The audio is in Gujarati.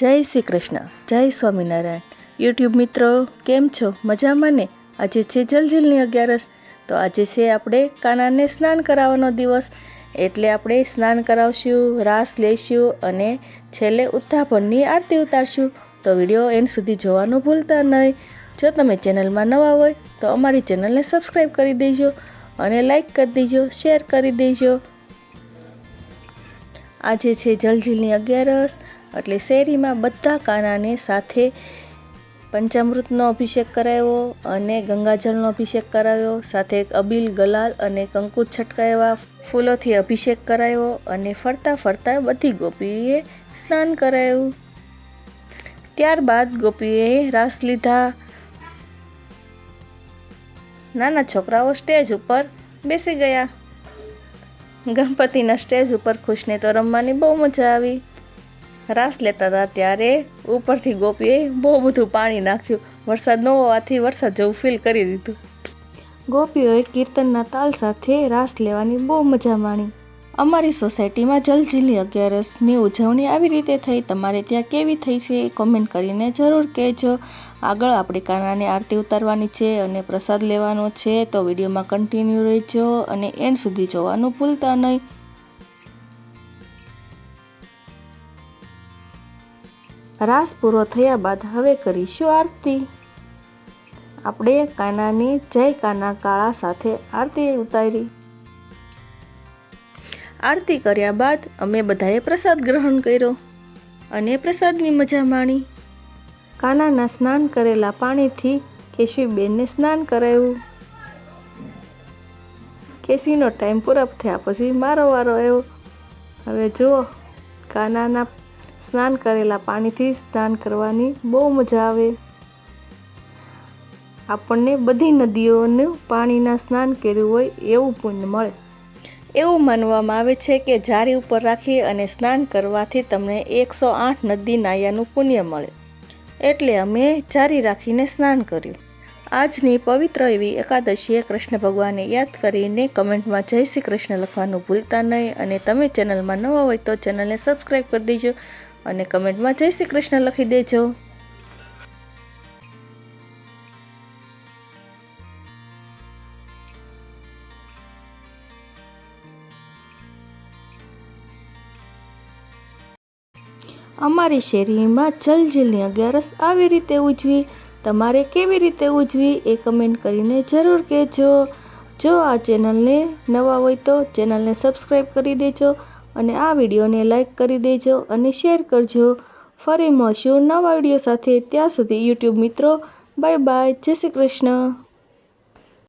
જય શ્રી કૃષ્ણ જય સ્વામિનારાયણ. યુટ્યુબ મિત્રો, કેમ છો? મજામાં ને? આજે છે જલઝીલની અગિયારસ, તો આજે છે આપણે કાનાને સ્નાન કરાવવાનો દિવસ. એટલે આપણે સ્નાન કરાવશું, રાસ લઈશું અને છેલ્લે ઉત્થાપનની આરતી ઉતારશું. તો વીડિયો એન્ડ સુધી જોવાનું ભૂલતા નહીં. જો તમે ચેનલમાં નવા હોય, તો અમારી ચેનલને સબસ્ક્રાઈબ કરી દેજો અને લાઈક કરી દેજો, શેર કરી દેજો. આજે છે જલઝીલની અગિયારસ, એટલે શેરીમાં બધા કાનાને સાથે પંચામૃતનો અભિષેક કરાવ્યો અને ગંગાજળનો અભિષેક કરાવ્યો સાથે અબીલ, ગલાલ અને કંકુ છટકાવ્યા ફૂલોથી અભિષેક કરાવ્યો અને ફરતા ફરતા બધી ગોપીએ સ્નાન કરાવ્યું ત્યારબાદ ગોપીએ રાસ લીધા. નાના છોકરાઓ સ્ટેજ ઉપર બેસી ગયા. ગણપતિના સ્ટેજ ઉપર ખુશને તો રમવાની બહુ મજા આવી. રાસ લેતા હતા ત્યારે ઉપરથી ગોપીએ બહુ બધું પાણી નાખ્યું. વરસાદ ન હોવાથી વરસાદ જેવું ફીલ કરી દીધું. ગોપીઓએ કીર્તનના તાલ સાથે રાસ લેવાની બહુ મજા માણી. અમારી સોસાયટીમાં જલજીલી અગિયારસની ઉજવણી આવી રીતે થઈ. તમારે ત્યાં કેવી થઈ છે એ કોમેન્ટ કરીને જરૂર કહેજો. આગળ આપણે કાનાની આરતી ઉતારવાની છે અને પ્રસાદ લેવાનો છે. તો વિડીયોમાં કન્ટિન્યુ રહેજો અને એન્ડ સુધી જોવાનું ભૂલતા નહીં. રાસ પૂરો થયા બાદ હવે કરીશું આરતી. આપણે કાનાની જય કાના કાળા સાથે આરતી ઉતારી. આરતી કર્યા બાદ અમે બધાએ પ્રસાદ ગ્રહણ કર્યો અને પ્રસાદની મજા માણી. કાનાના સ્નાન કરેલા પાણીથી કેશવીબેનને સ્નાન કરાયું. કેસીનો ટાઈમ પૂરો થયા પછી મારો વારો આવ્યો. હવે જુઓ કાનાના સ્નાન કરેલા પાણીથી સ્નાન કરવાની બહુ મજા આવે. આપણને બધી નદીઓનું પાણીના સ્નાન કર્યું હોય એવું પુણ્ય મળે. એવું માનવામાં આવે છે કે જારી ઉપર રાખી અને સ્નાન કરવાથી તમને એકસો આઠ નદી નાયાનું પુણ્ય મળે. એટલે અમે જારી રાખીને સ્નાન કર્યું. આજની પવિત્ર એવી એકાદશીએ કૃષ્ણ ભગવાનને યાદ કરીને કમેન્ટમાં જય શ્રી કૃષ્ણ લખવાનું ભૂલતા નહીં અને તમે ચેનલમાં નવા હોય તો ચેનલને સબસ્ક્રાઈબ કરી દેજો અને કમેન્ટમાં જય શ્રી કૃષ્ણ લખી દેજો. અમારી શેરીમાં જલજીલની અગિયારસ આવી રીતે ઉજવી. તમારે કેવી રીતે ઉજવી એ કમેન્ટ કરીને જરૂર કહેજો. જો આ ચેનલને નવા હોય તો ચેનલને સબસ્ક્રાઈબ કરી દેજો અને આ વિડીયોને લાઈક કરી દેજો અને શેર કરજો. ફરી મળશું નવા વીડિયો સાથે. ત્યાં સુધી યુટ્યુબ મિત્રો બાય બાય જય શ્રી કૃષ્ણ.